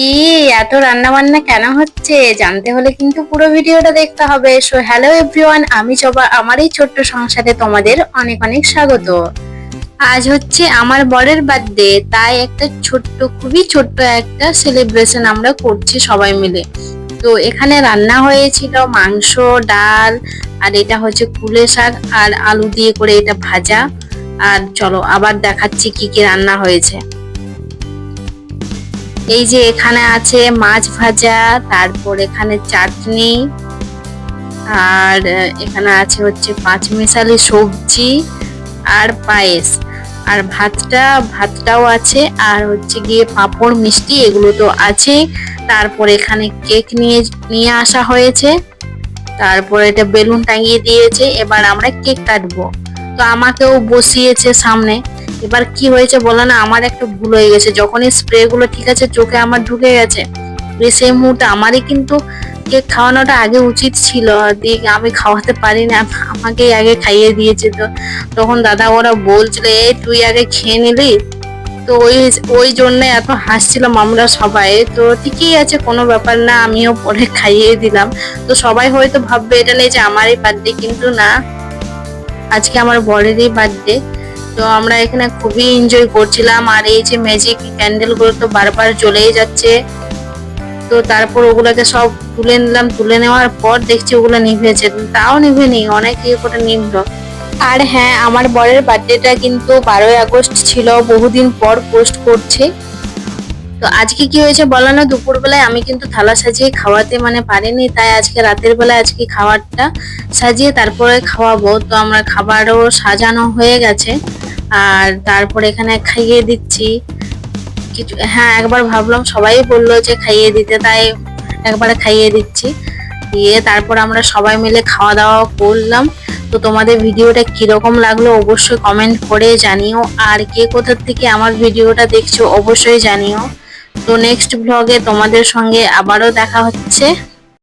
কি, এত রান্না বান্না কেন হচ্ছে? জানতে হলে কিন্তু পুরো ভিডিওটা দেখতে হবে। সো হ্যালো এভরিওয়ান আমি জবা আমার এই ছোট্ট সংসারে তোমাদের অনেক অনেক স্বাগত। আজ হচ্ছে আমার বরের বার্থডে তাই একটা ছোট্ট, খুবই ছোট্ট একটা সেলিব্রেশন আমরা করছি সবাই মিলে। তো এখানে রান্না হয়েছিল মাংস, ডাল, আর এটা হচ্ছে কুলে শাক, আর আলু দিয়ে করে এটা ভাজা। আর চলো, আবার দেখাচ্ছি কি কি রান্না হয়েছে। এই যে এখানে আছে মাছ ভাজা, তারপর এখানে চাটনি, আর এখানে আছে হচ্ছে পাঁচ মিশালি সবজি আর পায়েস। আর ভাতটা, ভাতটাও আছে, আর হচ্ছে গিয়ে পাঁপড়, মিষ্টি এগুলো তো আছে। তারপর এখানে কেক নিয়ে নিয়ে আসা হয়েছে। তারপর এটা বেলুন টাঙিয়ে দিয়েছে। এবার আমরা কেক কাটবো। তো আমাকেও বসিয়েছে সামনে। এবার কি হয়েছে বলো না? আমার একটা ভুল হয়ে গেছে। যখনই স্প্রে গুলো ঠিক আছে, চোখে আমার ঢুকে গেছে। সেই মুহূর্তে আমারই কিন্তু কেক খাওয়ানোটা আগে উচিত ছিল, দিয়ে আমি খাওয়াতে পারি না, আমাকেই আগে খাইয়ে দিয়েছে তো। তখন দাদা ওরা বলছিল এই তুই আগে খেয়ে নিলি? তো ওই ওই জন্য এত হাসছিলাম আমরা সবাই। তো ঠিকই আছে, কোনো ব্যাপার না, আমিও পরে খাইয়ে দিলাম। তো সবাই হয়তো ভাববে, এটা নেই যে আমারই বার্থডে কিন্তু না। আজকে আমার বরেরই বার্থডে তো আমরা এখানে খুবই এনজয় করছিলাম। আর এই যে ম্যাজিক ক্যান্ডেলগুলো তো বারবার জ্বলেই যাচ্ছে। তো তারপর ওগুলোকে সব তুলে নিলাম। তুলে নেওয়ার পর দেখছি ওগুলো নিভেছে। তাও নিভেনি, অনেক ইয়ে করে নিভলো। আর হ্যাঁ আমার বরের বার্থডেটা কিন্তু বারোই আগস্ট ছিল, বহুদিন পর পোস্ট করছে। তো আজকে কি হয়েছে বলো না? দুপুরবেলায় আমি কিন্তু থালা সাজিয়ে খাওয়াতে মানে পারিনি, তাই আজকে রাতের বেলায় আজকে খাবারটা সাজিয়ে তারপরে খাওয়াবো। তো আমরা খাবারও সাজানো হয়ে গেছে। আর তারপর এখানে খাইয়ে দিচ্ছি। কিছু হ্যাঁ একবার ভাবলাম সবাই বলল যে খাইয়ে দিতে, তাই একবারে খাইয়ে দিচ্ছি। দিয়ে তারপর আমরা সবাই মিলে খাওয়া দাওয়া করলাম। তো তোমাদের ভিডিওটা কীরকম লাগল অবশ্যই কমেন্ট করে জানিও। আর কে কোথার থেকে আমার ভিডিওটা দেখছ অবশ্যই জানিও। তো নেক্সট ব্লগে তোমাদের সঙ্গে আবারও দেখা হচ্ছে।